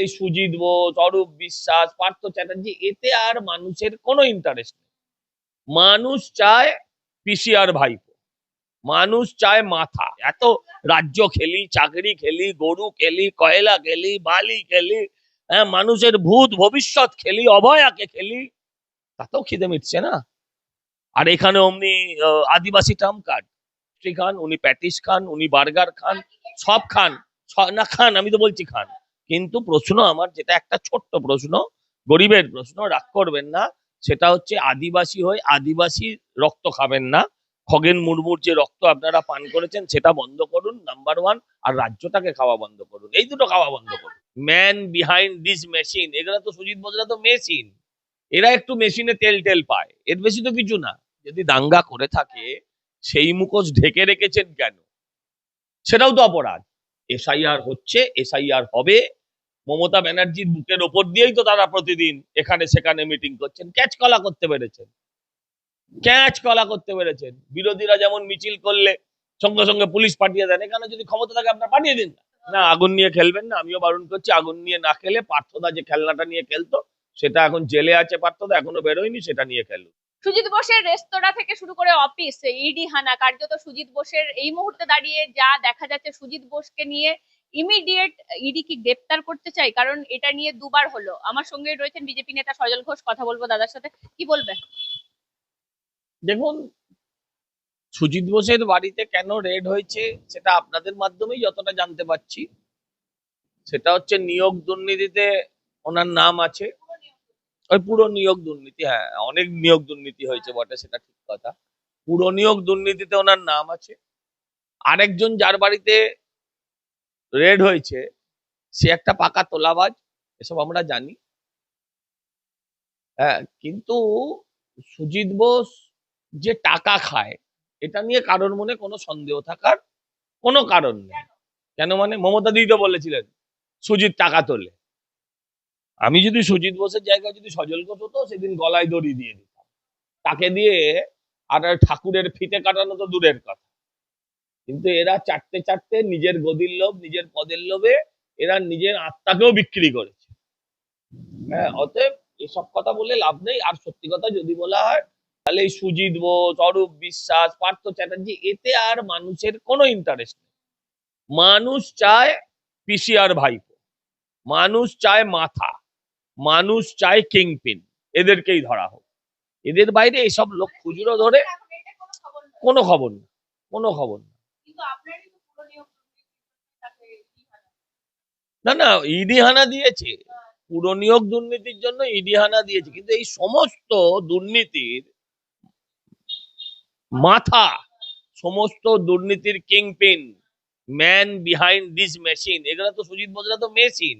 এই সুজিত বোস, অরূপ বিশ্বাস, পার্থ চ্যাটার্জি, এতে আর মানুষের কোনো ইন্টারেস্ট নেই। মানুষ চায় পিসিআর ভাইপো। মানুষ চায় মাথা। এত রাজ্য খেলি, চাকরি খেলি, গরু খেলি, কয়লা খেলি, বালি খেলি হ্যাঁ মানুষের ভূত ভবিষ্যৎ খেলি, অভয়াকে খেলি, তাতেও খিদে মিটছে না? আর এখানে অমনি আদিবাসী টার্ম কার্ড খান উনি প্যাটিস খান, উনি বার্গার খান, সব খান। না, খান, আমি তো বলছি খান। কিন্তু প্রশ্ন আমার যেটা একটা ছোট্ট প্রশ্ন, গরিবের প্রশ্ন, রাগ করবেন না, সেটা হচ্ছে আদিবাসী হয়ে আদিবাসী রক্ত খাবেন না। খগেন মুর্মুর যে রক্ত আপনারা পান করেছেন, সেটা বন্ধ করুন নাম্বার ওয়ান আর রাজ্যটাকে খাওয়া বন্ধ করুন। এই দুটো খাওয়া বন্ধ করুন। ম্যান বিহাইন্ড দিস মেশিন এগুলো তো সুজিত বোসরা তো মেশিন এরা একটু মেশিনে তেল টেল পায়। এর বেশি তো কিছু না। যদি দাঙ্গা করে থাকে, সেই মুখোশ ঢেকে রেখেছেন কেন? সেটাও তো অপরাধ। এসআইআর হচ্ছে, এসআইআর হবে মমতা ব্যানার্জির বুকের ওপর দিয়েই তো তারা প্রতিদিন এখানে সেখানে মিটিং করছেন। ক্যাচ কলা করতে পেরেছেন। ক্যাচ কলা করতে পেরেছেন। বিরোধীরা যেমন মিছিল করলে সঙ্গে সঙ্গে পুলিশ পাঠিয়ে দেন, এখানে যদি ক্ষমতা থাকে আপনারা পাঠিয়ে দিন। না। আগুন নিয়ে খেলবেন না, আমিও বারণ করছি, আগুন নিয়ে না খেলে পার্থদা যে খেলনাটা নিয়ে খেলতো, সেটা এখন জেলে আছে পার্থদা, এখনও বেরোয়নি, সেটা নিয়ে খেলুন। সুজিত বোসের রেস্তোরাঁ থেকে শুরু করে অফিস ইডি হানা, কার্যত সুজিত বোসের এই মুহূর্তে দাঁড়িয়ে যা দেখা যাচ্ছে সুজিত বোসকে নিয়ে ইমিডিয়েট ইডি কি গ্রেপ্তার করতে চাই কারণ এটা নিয়ে দুবার হলো। আমার সঙ্গে রয়েছেন বিজেপি নেতা সজল ঘোষ, কথা বলব দাদার সাথে। কি বলবে? দেখুন, সুজিত বোসের বাড়িতে কেন রেড হয়েছে সেটা আপনাদের মাধ্যমেই যতটা জানতে পারছি। সেটা হচ্ছে নিয়োগ দুর্নীতিতে ওনার নাম আছে। ওই পুরো নিয়োগ দুর্নীতি হ্যাঁ অনেক নিয়োগ দুর্নীতি হয়েছে বটে, সেটা ঠিক কথা। পুরো নিয়োগ দুর্নীতিতে ওনার নাম আছে। আরেকজন যার বাড়িতে রেড হয়েছে, সে একটা পাকা তোলাবাজ, এসব আমরা জানি। হ্যাঁ কিন্তু সুজিত বোস যে টাকা খায়, এটা নিয়ে কারোর মনে কোনো সন্দেহ থাকার কোনো কারণ নেই। কেন মানে মমতা দিদি তো বলেছিলেন, সুজিত টাকা তোলে। আমি যদি সুজিত বোসের জায়গায় যদি সজল ঘোষ হতো, সেদিন গলায় দড়ি দিয়ে দিতাম। তাকে দিয়ে আর ঠাকুরের ফিতে কাটানো তো দূরের কথা। কিন্তু এরা চারটে চারটে নিজের গদির লোভ নিজের পদের লোভে এরা নিজের আত্মাকেও বিক্রি করেছে। হ্যাঁ অতএব এসব কথা বলে লাভ নেই। আর সত্যি কথা যদি বলা হয় তাহলে এই সুজিত বোস অরূপ বিশ্বাস পার্থ চ্যাটার্জি এতে আর মানুষের কোনো ইন্টারেস্ট নেই। মানুষ চায় পিসিআর ভাইপো। মানুষ চায় মাথা। মানুষ চায় কিংপিন। এদেরকেই ধরা হোক। এদের বাইরে এইসব লোক খুচরো ধরে কোনো খবর না। কোনো খবর না। না না ইডি হানা দিয়েছে। পুরো নিয়োগ দুর্নীতির জন্য ইডি হানা দিয়েছে। কিন্তু এই সমস্ত দুর্নীতির মাথা সমস্ত দুর্নীতির kingpin man behind this machine এগুলো তো সুজিত বোসরা তো মেশিন।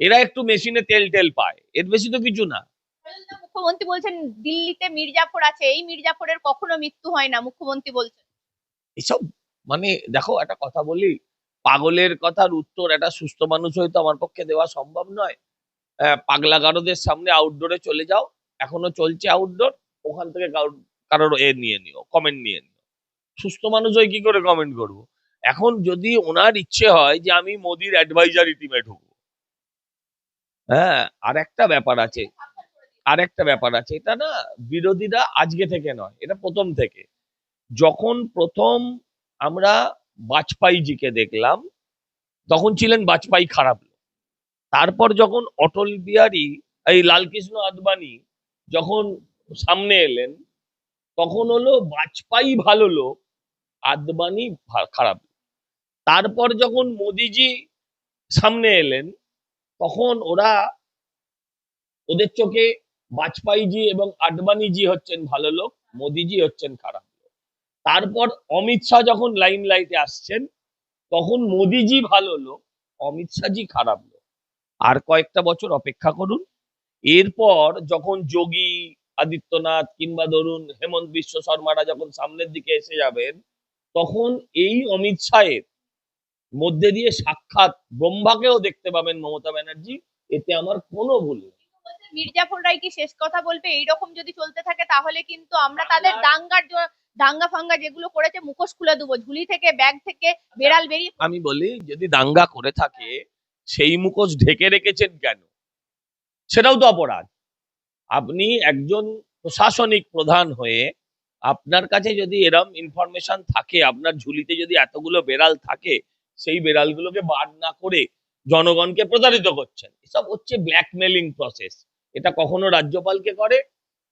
এরা একটু মেশিনে তেল টেল পায়। এর বেশি তো কিছু না। মুখ্যমন্ত্রী বলছেন দিল্লিতে মির্জাফর আছে এই মির্জাফরের কখনো মৃত্যু হয় না মুখ্যমন্ত্রী বলছেন। এসব মানে দেখো একটা কথা বলি পাগলের কথার উত্তর, একটা সুস্থ মানুষ হয়তো আমার পক্ষে দেওয়া সম্ভব নয়। পাগলা গারদের সামনে আউটডোরে চলে যাও। এখনও চলছে আউটডোর ওখান থেকে কারোর এ নিয়ে নিও কমেন্ট নিয়ে নিও। সুস্থ মানুষ হয়ে কি করে কমেন্ট করব? এখন যদি ওনার ইচ্ছে হয় যে আমি মোদির অ্যাডভাইজারি টিমে ঢুকবো। হ্যাঁ আর একটা ব্যাপার আছে আর একটা ব্যাপার আছে, এটা না বিরোধীরা আজকে থেকে নয়, এটা প্রথম থেকে। যখন প্রথম আমরা বাজপেয়ীজিকে দেখলাম, তখন ছিলেন বাজপাই খারাপ তারপর যখন অটল বিহারী, এই লালকৃষ্ণ আদবানি যখন সামনে এলেন, তখন হলো বাজপেয়ী ভালো লোক, আদবানি খারাপ। তারপর যখন মোদিজি সামনে এলেন, তখন ওরা ওদের চোখে বাজপেয়ীজি এবং আডবাণীজি হচ্ছেন ভালো লোক, মোদিজি হচ্ছেন খারাপ তারপর অমিত শাহ যখন লাইন লাইটে আসছেন তখন মোদিজি ভালো লোক অমিত শাহজি খারাপ লোক। আর কয়েকটা বছর অপেক্ষা করুন এরপর যখন যোগী আদিত্যনাথ কিংবা ধরুন হেমন্ত বিশ্ব শর্মারা যখন সামনের দিকে এসে যাবেন তখন এই অমিত শাহের মধ্যে দিয়ে সাক্ষাৎ ব্রহ্মাকেও দেখতে পাবেন মমতা ব্যানার্জি এতে আমার কোনো ভুল নেই। মির্জাফর রায় কি শেষ কথা বলবে? এইরকম যদি চলতে থাকে তাহলে কিন্তু আমরা তাদের দাঙ্গার দাঙ্গা ফাঙ্গা যেগুলো করেছে, মুখোশ খুলে দেবো। ঝুলি থেকে, ব্যাগ থেকে, বেড়াল বেরিয়ে আমি বলি, যদি দাঙ্গা করে থাকে, সেই মুখোশ ঢেকে রেখেছেন কেন? সেটাও তো অপরাধ। আপনি একজন প্রশাসনিক প্রধান হয়ে, আপনার কাছে যদি এরম ইনফরমেশন থাকে, আপনার ঝুলিতে যদি এতগুলো বেড়াল থাকে, সেই বেড়ালগুলোকে বার না করে জনগণকে প্রতারিত করছেন। এসব হচ্ছে ব্ল্যাকমেলিং প্রসেস এটা কখনো রাজ্যপালকে করে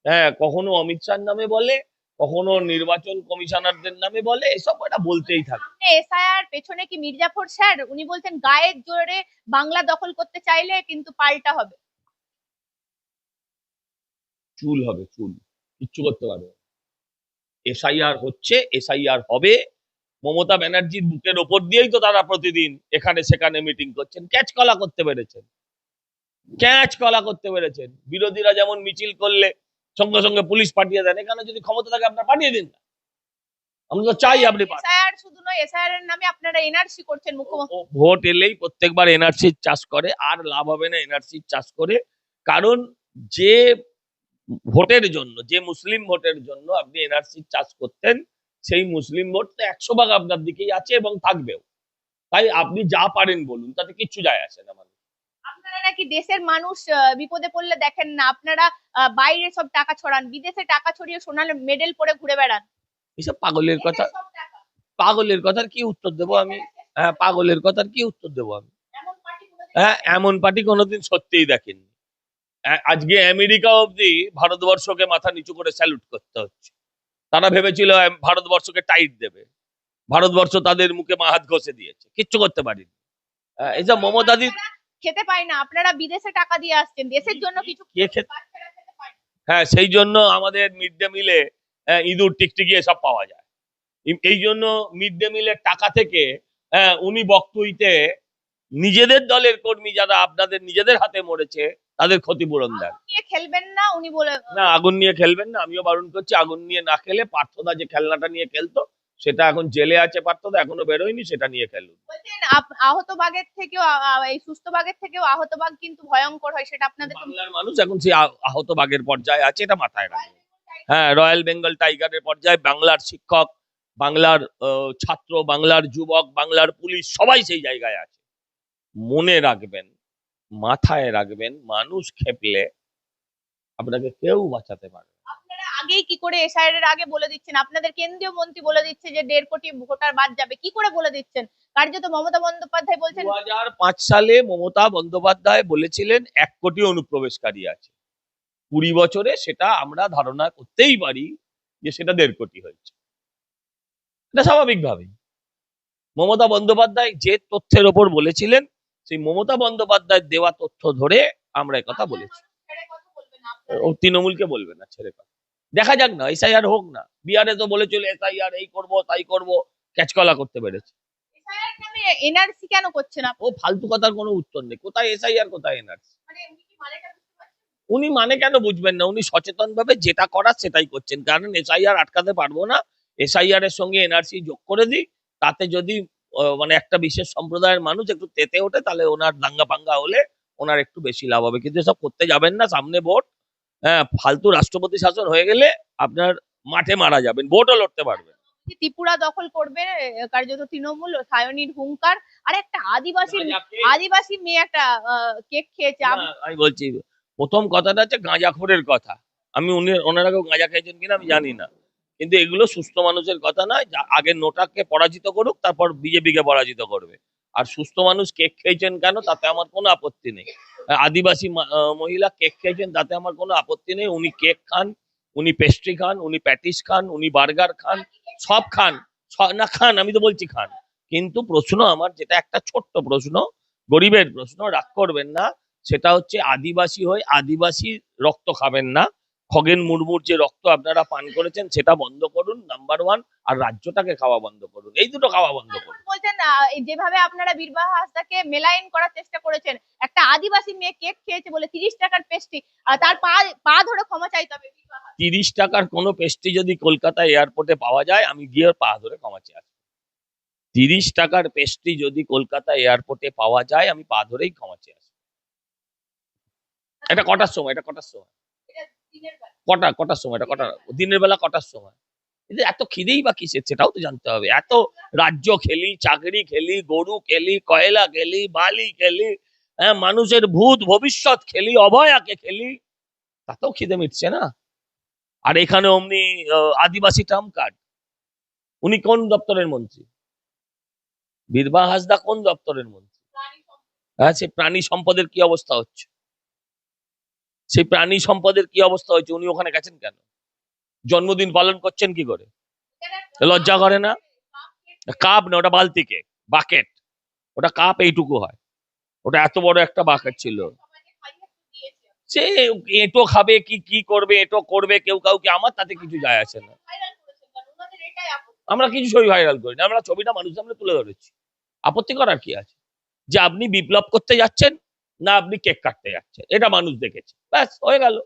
হ্যাঁ কখনো অমিত শাহর নামে বলে কখনো নির্বাচন কমিশনারদের নামে বলে এসব এটা বলতেই থাকে। এসআইআর পেছনে কি মির্জাফর স্যার? উনি বলছেন গায়ের জোরে বাংলা দখল করতে চাইলে কিন্তু পাল্টা হবে। চুল হবে চুল। কিচ্ছু করতে পারবে এসআইআর হচ্ছে এসআইআর হবে। মমতা ব্যানার্জির বুকের ওপর দিয়েই তো তারা প্রতিদিন এখানে সেখানে মিটিং করছেন। ক্যাচ কলা করতে পেরেছেন। ক্যাচ কলা করতে পেরেছেন। বিরোধীরা যেমন মিছিল করলে সঙ্গে সঙ্গে পুলিশ পাঠিয়ে দেন। এখানে যদি ক্ষমতা থাকে আপনার পাঠিয়ে দিন। আমরা তো চাই আপনি শুধু নয় এসআইআর এর নামে আপনারা এনআরসি করছেন মুখ্যমন্ত্রী ভোট এলেই প্রত্যেকবার এনআরসির চাষ করে আর লাভ হবে না এনআরসির চাষ করে। কারণ যে ভোটের জন্য যে মুসলিম ভোটের জন্য আপনি চাষ করতেন সেই মুসলিম ভোট তো একশো ভাগ আপনার দিকেই আছে এবং থাকবেও। তাই আপনি যা পারেন বলুন তাতে কিচ্ছু যায় আসে না আপনারা নাকি দেশের মানুষ বিপদে পড়লে দেখেন না। আপনারা বাইরে সব টাকা ছড়ান বিদেশে টাকা ছড়িয়ে সোনার মেডেল পরে ঘুরে বেড়ান। এসব পাগলের কথা। পাগলের কথার কি উত্তর দেবো আমি? হ্যাঁ পাগলের কথার কি উত্তর দেবো আমি? হ্যাঁ এমন পার্টি কোনোদিন সত্যিই দেখেননি। আজকে আমেরিকা অবধি ভারতবর্ষকে মাথা নিচু করে স্যালুট করতে হচ্ছে। তারা ভেবেছিল ভারতবর্ষকে টাইট দেবে। ভারতবর্ষ তাদের মুখে মাহাত ঘষে দিয়েছে। কিচ্ছু করতে পারিনি। এই যে মমতাদি খেতে পায় না। আপনারা বিদেশে টাকা দিয়ে আসছেন। দেশের জন্য কিছু। হ্যাঁ সেই জন্য আমাদের মিড ডে মিলে ইঁদুর টিকটিকি এসব পাওয়া যায়। এই- জন্য মিড ডে মিলের টাকা থেকে উনি বক্তব্যতে নিজেদের দলের কর্মী যারা আপনাদের নিজেদের হাতে মরেছে তাদের ক্ষতিপূরণ দেন। খেলবেন না উনি বলে না আগুন নিয়ে খেলবেন না আমিও বারণ করছি আগুন নিয়ে না খেলে পার্থদা যে খেলনাটা নিয়ে খেলতো সেটা এখন জেলে আছে পার্থদা এখনও বেরোয়নি সেটা নিয়ে খেলুন আহত বাঘের থেকেও এই সুস্থ বাঘের থেকেও আহত বাঘ কিন্তু ভয়ঙ্কর হয় সেটা আপনাদের বাংলার মানুষ এখন সেই আহত বাঘের পর্যায়ে আছে এটা মাথায় রাখবে। হ্যাঁ রয়্যাল বেঙ্গল টাইগারের পর্যায়ে বাংলার শিক্ষক বাংলার ছাত্র বাংলার যুবক বাংলার পুলিশ সবাই সেই জায়গায় আছে। মনে রাখবেন মাথায় রাখবেন মানুষ খেপলে আপনাকে কেউ বাঁচাতে। আপনারা আগেই কি করে এসআইআর এর আগে বলে দিচ্ছেন? আপনাদের কেন্দ্রীয় মন্ত্রী বলে দিচ্ছে যে দেড় কোটি ভোটার বাদ যাবে। কি করে বলে দিচ্ছেন? কার্যত মমতা বন্দ্যোপাধ্যায় বলছেন দু পাঁচ সালে মমতা বন্দ্যোপাধ্যায় বলেছিলেন এক কোটি অনুপ্রবেশকারী আছে। কুড়ি বছরে সেটা আমরা ধারণা করতেই পারি যে সেটা দেড় কোটি হয়েছে। এটা স্বাভাবিকভাবেই। মমতা বন্দ্যোপাধ্যায় যে তথ্যের ওপর বলেছিলেন সেই মমতা বন্দ্যোপাধ্যায় দেওয়া তথ্য ধরে আমরা কথা বলেছি ও তৃণমূলকে বলবে না ছেড়ে কথা। দেখা যাক না এসআইআর হোক না বিহারে তো বলে বলেছিল এসআইআর এই করব তাই করব ক্যাচকলা করতে পেরেছে। এনআরসি কেন করছেন ও ফালতু কথার কোনো উত্তর নেই কোথায় এসআইআর কোথায় এনআরসি মানে উনি পারছেন? উনি মানে কেন বুঝবেন না উনি সচেতন ভাবে যেটা করার সেটাই করছেন কারণ এসআইআর আটকাতে পারব না এসআইআর এর সঙ্গে এনআরসি যোগ করে দিই তাতে যদি মানে একটা বিশেষ সম্প্রদায়ের মানুষ একটু তেতে ওঠে তাহলে ওনার দাঙ্গা পাঙ্গা হলে ওনার একটু বেশি লাভ হবে কিন্তু এসব করতে যাবেন না সামনে ভোট ফালতু রাষ্ট্রপতি শাসন হয়ে গেলে আপনার মাঠে মারা যাবেন ভোটও লড়তে পারবেন। ত্রিপুরা দখল করবে কার্যত তৃণমূল সায়নীর হুঙ্কার। আর একটা আদিবাসী আদিবাসী মেয়ে একটা কেক খেয়েছে। আমি বলছি প্রথম কথাটা হচ্ছে গাঁজাখোরের কথা। আমি উনি ওনারা কেউ গাঁজা খেয়েছেন কিনা আমি জানি না। কিন্তু এগুলো সুস্থ মানুষের কথা নয় যা আগে নোটাকে পরাজিত করুক তারপর বিজেপিকে পরাজিত করবে। আর সুস্থ মানুষ কেক খেয়েছেন কেন তাতে আমার কোনো আপত্তি নেই। আদিবাসী মহিলা কেক খেয়েছেন তাতে আমার কোনো আপত্তি নেই। উনি কেক খান, উনি পেস্ট্রি খান, উনি প্যাটিস খান, উনি বার্গার খান, সব খান। না, খান, আমি তো বলছি খান। কিন্তু প্রশ্ন আমার, যেটা একটা ছোট্ট প্রশ্ন, গরিবের প্রশ্ন, রাগ করবেন না। সেটা হচ্ছে আদিবাসী হয়ে আদিবাসী রক্ত খাবেন না। খগেন মুর্মুর যে রক্ত আপনারা পান করেছেন সেটা বন্ধ করুন নাম্বার ওয়ান আর রাজ্যটাকে খাওয়া বন্ধ করুন। এই দুটো খাওয়া বন্ধ করুন। বলছেন এই যেভাবে আপনারা বীরবাহ হাসদাকে মেলাইন করার চেষ্টা করেছেন একটা আদিবাসী মেয়ে কেক খেয়েছে বলে তিরিশ টাকার পেস্ট্রি তার পা পা ধরে ক্ষমা চাইতে হবে তিরিশ টাকার কোনো পেস্ট্রি যদি কলকাতা এয়ারপোর্টে পাওয়া যায় আমি গিয়ে পা ধরে ক্ষমা আসব। তিরিশ টাকার পেস্ট্রি যদি কলকাতা এয়ারপোর্টে পাওয়া যায় আমি পা ধরেই ক্ষমা চেয়ে আসব। এটা কটার সময়? এটা কটার সময়। কটা কটার সময়? এটা কটা? দিনের বেলা কটার সময়? কিন্তু এত খিদেই বা কিসের? সেটাও তো জানতে হবে। এত রাজ্য খেলি চাকরি খেলি গরু খেলি কয়লা খেলি বালি খেলি হ্যাঁ মানুষের ভূত ভবিষ্যৎ খেলি অভয়াকে খেলি তাতেও খিদে মিটছে না? আর এখানে অমনি আদিবাসী ট্রাম্প কার্ড। উনি কোন দপ্তরের মন্ত্রী? বীরবা হাসদা কোন দপ্তরের মন্ত্রী? হ্যাঁ সেই প্রাণী সম্পদের কি অবস্থা হচ্ছে? সেই প্রাণী সম্পদের কি অবস্থা হয়েছে? উনি ওখানে গেছেন কেন? জন্মদিন পালন করছেন কি করে? লজ্জা করে না? কাপ না, ওটা বালতিকে, বাকেট। ওটা কাপ এইটুকু হয়। ওটা এত বড় একটা বাকেট ছিল। সে এটো খাবে কি কি করবে, এটো করবে, কেউ কাউকে, আমার তাতে কিছু যায় আসে না। আমরা কিছু ছবি ভাইরাল করি না আমরা ছবিটা মানুষ সামনে তুলে ধরেছি। আপত্তি করার কি আছে? যে আপনি বিপ্লব করতে যাচ্ছেন না আপনি কেক কাটতে যাচ্ছেন। এটা মানুষ দেখেছে। ব্যাস হয়ে গেল।